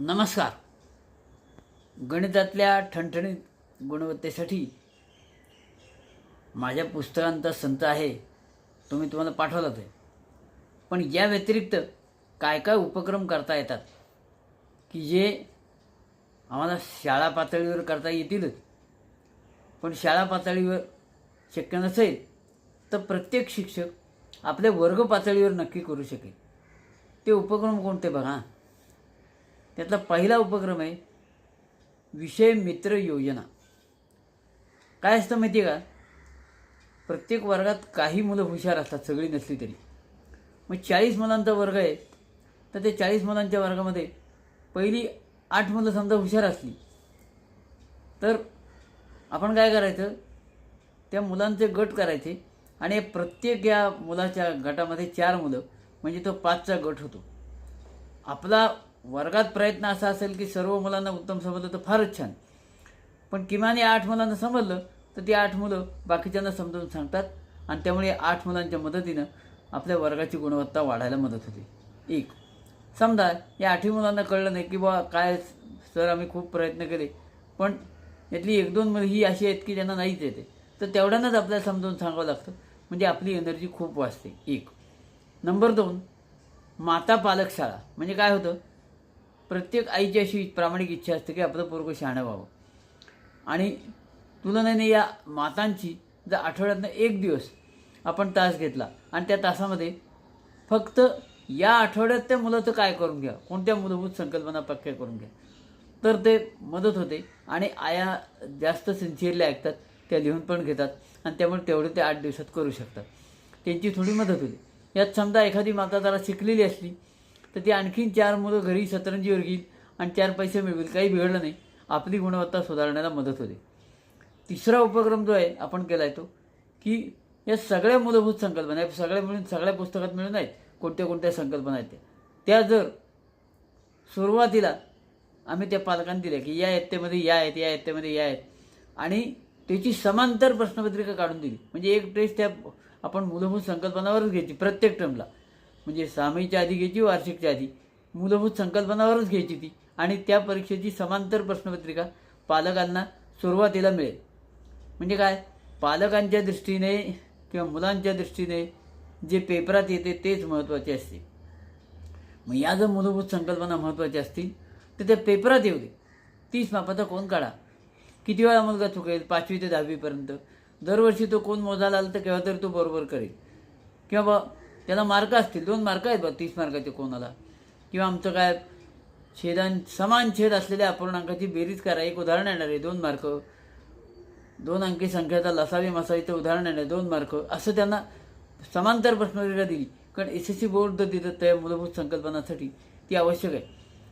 नमस्कार. गणितातल्या ठणठणीत गुणवत्तेसाठी माझ्या पुस्तकांचा संत आहे तो मी तुम्हाला पाठवला आहे पण या व्यतिरिक्त काय काय उपक्रम करता येतात? की जे आम्हाला शाळा पातळीवर करता येतीलच पण शाळा पातळीवर शक्य नसेल तर प्रत्येक शिक्षक आपल्या वर्ग पातळीवर नक्की करू शकेल. ते उपक्रम कोणते बघा? त्यातला पहिला उपक्रम आहे विषय मित्र योजना. काय असतं माहिती आहे का? प्रत्येक वर्गात काही मुलं हुशार असतात सगळी नसली तरी. मग चाळीस मुलांचा वर्ग आहे तर ते चाळीस मुलांच्या वर्गामध्ये पहिली आठ मुलं समजा हुशार असली तर आपण काय करायचं? त्या मुलांचे गट करायचे आणि प्रत्येक या मुलाच्या गटामध्ये चार मुलं म्हणजे तो पाचचा गट होतो. आपला वर्गात प्रयत्न असा असेल की सर्व मुलांना उत्तम समजलं तर फारच छान. पण किमान या आठ मुलांना समजलं तर ती आठ मुलं बाकीच्यांना समजावून सांगतात आणि त्यामुळे आठ मुलांच्या मदतीनं आपल्या वर्गाची गुणवत्ता वाढायला मदत होते. एक समजा या आठही मुलांना कळलं नाही की बा काय सर आम्ही खूप प्रयत्न केले पण यातली एक दोन मुलं ही अशी आहेत की ज्यांना नाहीच येते तर तेवढ्यांनाच आपल्याला समजावून सांगावं लागतं. म्हणजे आपली एनर्जी खूप वाचते. एक नंबर दोन माता पालक शाळा म्हणजे काय होतं? प्रत्येक आईची अशी प्रामाणिक इच्छा असते की आपलं पोरगं शहाणं व्हावं. आणि तुलनेने या मातांची जर आठवड्यातनं एक दिवस आपण तास घेतला आणि त्या तासामध्ये फक्त या आठवड्यात त्या मुलाचं काय करून घ्या कोणत्या मूलभूत संकल्पना पक्क्या करून घ्या तर ते मदत होते आणि आया जास्त सिन्सिअरली ऐकतात त्या लिहून पण घेतात आणि त्यामुळे तेवढे ते आठ दिवसात करू शकतात. त्यांची थोडी मदत होते. यात समजा एखादी माता जरा शिकलेली असली तर ती आणखीन चार मुलं घरी सतरंजीवर घेईल आणि चार पैसे मिळवेल काही बिघडलं नाही. आपली गुणवत्ता सुधारण्याला मदत होते. तिसरा उपक्रम जो आहे आपण केला आहे तो की या सगळ्या मूलभूत संकल्पना या सगळ्या मिळून सगळ्या पुस्तकात मिळून आहेत कोणत्या कोणत्या संकल्पना आहेत त्या. त्या जर सुरुवातीला आम्ही त्या पालकांना दिल्या की या यत्तेमध्ये या आहेत या यत्तेमध्ये या आहेत. आणि त्याची समांतर प्रश्नपत्रिका काढून दिली. म्हणजे एक टेस्ट त्या आपण मूलभूत संकल्पनावरच घ्यायची प्रत्येक टर्मला म्हणजे सहामाहीच्या आधी घ्यायची वार्षिकच्या आधी. मूलभूत संकल्पनावरच घ्यायची ती. आणि त्या परीक्षेची समांतर प्रश्नपत्रिका पालकांना सुरुवातीला मिळेल. म्हणजे काय? पालकांच्या दृष्टीने किंवा मुलांच्या दृष्टीने जे पेपरात येते तेच महत्त्वाचे असते. मग या जर मूलभूत संकल्पना महत्त्वाच्या असतील तर त्या पेपरात येऊ दे. तीस मापाचा कोण काढा? किती वेळा मुलगा चुकेल? पाचवी ते दहावीपर्यंत. दरवर्षी तो कोण मोजायला आला तर केव्हा तरी तो बरोबर करेल. किंवा बा त्याला मार्क असतील. दोन मार्क आहेत बा तीस मार्काचे कोणाला. किंवा आमचं काय छेदान समान छेद असलेल्या अपूर्णांकाची बेरीज करा. एक उदाहरण येणार आहे दोन मार्क. दोन अंकी संख्याचा लसावी मसावीचं उदाहरण येणार आहे दोन मार्क. असं त्यांना समांतर प्रश्नपत्रिका दिली. कारण एस एस सी बोर्ड जर देतात त्या मूलभूत संकल्पनासाठी ती आवश्यक आहे.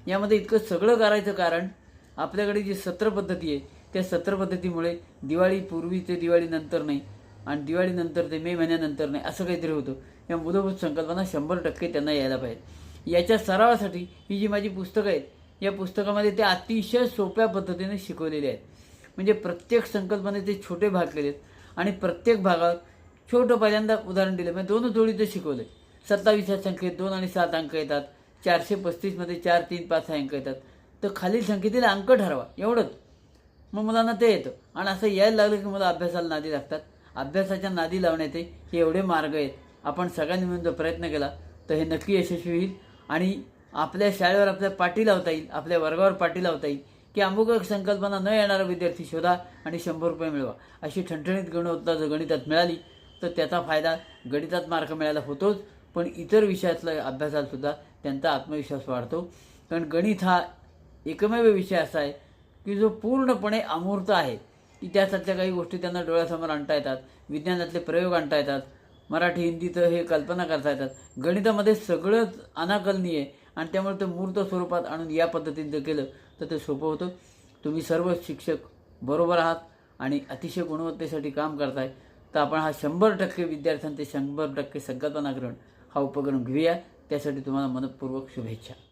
यामध्ये इतकं सगळं करायचं कारण आपल्याकडे जी सत्र पद्धती आहे त्या सत्र पद्धतीमुळे दिवाळी ते दिवाळीनंतर नाही. आणि दिवाळीनंतर ते मे महिन्यानंतर नाही असं काहीतरी होतं. या मूलभूत संकल्पना शंभर टक्के त्यांना यायला पाहिजे. याच्या सरावासाठी ही जी माझी पुस्तकं आहेत या पुस्तकामध्ये ते अतिशय सोप्या पद्धतीने शिकवलेले आहेत. म्हणजे प्रत्येक संकल्पनेचे छोटे भाग केले आहेत आणि प्रत्येक भागावर छोटं पहिल्यांदा उदाहरण दिलं. म्हणजे दोनच जोडीचं शिकवलं आहे सत्तावीसच्या संख्येत दोन आणि सात अंक येतात. चारशे पस्तीसमध्ये चार तीन पाच अंक येतात. तर खालील संख्येतील अंक ठरवा. एवढंच. मग मुलांना ते येतं. आणि असं यायला लागलं की मुलं अभ्यासाला नादी लागतात. अभ्यासाच्या नादी लावण्याचे हे एवढे मार्ग आहेत. आपण सगळ्यांनी मिळून जर प्रयत्न केला तर हे नक्की यशस्वी होईल. आणि आपल्या शाळेवर आपल्या पाठी लावता येईल आपल्या वर्गावर पाठी लावता येईल की अमुक संकल्पना न येणारा विद्यार्थी शोधा आणि शंभर रुपये मिळवा. अशी ठणठणीत गुणवत्ता जर गणितात मिळाली तर त्याचा फायदा गणितात मार्क मिळायला होतोच पण इतर विषयातल्या अभ्यासातसुद्धा त्यांचा आत्मविश्वास वाढतो. कारण गणित हा एकमेव विषय असा आहे की जो पूर्णपणे अमूर्त आहे. इतिहासातल्या काही गोष्टी त्यांना डोळ्यासमोर आणता येतात विज्ञानातले प्रयोग आणता येतात मराठी हिंदीचं हे कल्पना करता येतात. गणितामध्ये सगळंच अनाकलनीय आहे आणि त्यामुळे ते मूर्त स्वरूपात आणून या पद्धतीने जर केलं तर ते सोपं होतं. तुम्ही सर्व शिक्षक बरोबर आहात आणि अतिशय गुणवत्तेसाठी काम करताय तर आपण हा शंभर टक्के विद्यार्थ्यांचे शंभर टक्के संकल्पना ग्रहण हा उपक्रम घेऊया. त्यासाठी तुम्हाला मनपूर्वक शुभेच्छा.